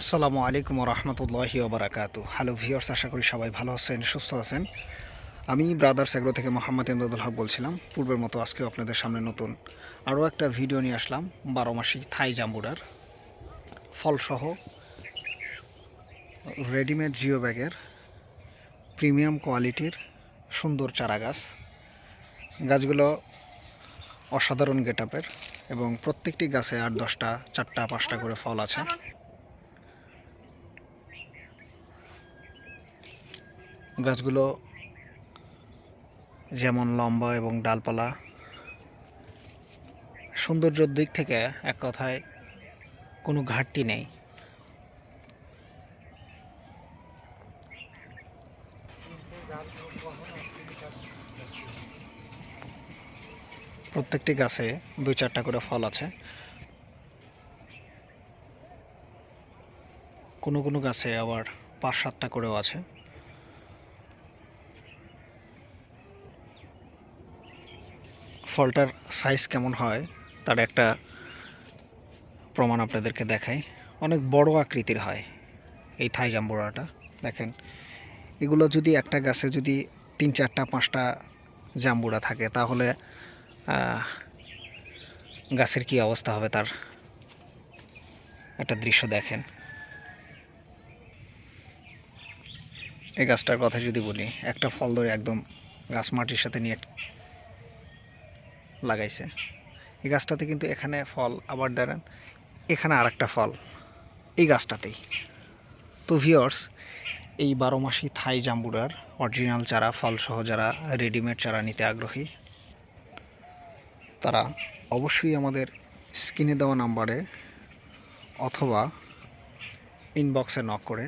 আসসালামু আলাইকুম রহমতুল্লাহি ওবরাকাতু। হ্যালো ভিউয়ার্স আশা করি সবাই ভালো আছেন, সুস্থ আছেন। আমি ব্রাদার্স এগ্রো থেকে মোহাম্মদ ইমদাদুল হক বলছিলাম। পূর্বের মতো আজকেও আপনাদের সামনে নতুন আরও একটা ভিডিও নিয়ে আসলাম, বারো মাসি থাই জাম্বুডার ফলসহ রেডিমেড জিও ব্যাগের প্রিমিয়াম কোয়ালিটির সুন্দর চারা গাছ। গাছগুলো অসাধারণ গেটআপের এবং প্রত্যেকটি গাছে আট দশটা, চারটা, পাঁচটা করে ফল আছে। গাছগুলো যেমন লম্বা এবং ডালপালা, সৌন্দর্যের দিক থেকে এক কথায় কোনো ঘাটতি নেই। প্রত্যেকটি গাছে দুই চারটা করে ফল আছে। কোনো কোনো গাছে আবার পাঁচ সাতটা করেও আছে। ফলটার সাইজ কেমন হয়, তার একটা প্রমাণ আপনাদেরকে দেখাই। অনেক বড় আকৃতির হয় এই থাই জাম্বুরাটা দেখেন। এগুলো যদি একটা গাছে যদি তিন চারটা, পাঁচটা জাম্বুরা থাকে, তাহলে গাছের কি অবস্থা হবে তার? একটা দৃশ্য দেখেন। এই গাছটার কথা যদি বলি, একটা ফল ধরে একদম গাছ মাটির সাথে নিয়ে লাগাইছে। এই গাছটাতে কিন্তু এখানে ফল আবার দাঁড়ান এখানে আর একটা ফল, এই গাছটাতেই। তো ভিওর্স এই বারো মাসি থাই জাম্বুরার অরিজিনাল চারা, ফলসহ যারা রেডিমেড চারা নিতে আগ্রহী, তারা অবশ্যই আমাদের স্ক্রিনে দেওয়া নাম্বারে অথবা ইনবক্সে নক করে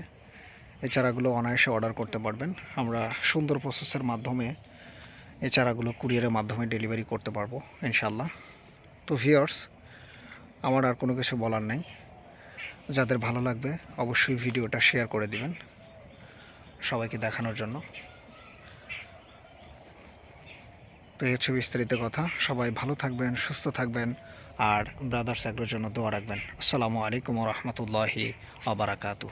এই চারাগুলো অনায়াসে অর্ডার করতে পারবেন। আমরা সুন্দর প্রসেসের মাধ্যমে এই চারাগুলো কুরিয়ারের মাধ্যমে ডেলিভারি করতে পারব ইনশাল্লাহ তো ভিওর্স আমার আর কোনো কিছু বলার নেই। যাদের ভালো লাগবে, অবশ্যই ভিডিওটা শেয়ার করে দিবেন। সবাইকে দেখানোর জন্য। তো এই হচ্ছে বিস্তারিত কথা। সবাই ভালো থাকবেন, সুস্থ থাকবেন, আর ব্রাদার্স এগ্রোর জন্য দোয়া রাখবেন। আসসালামু আলাইকুম রহমতুল্লাহি আবারাকাতু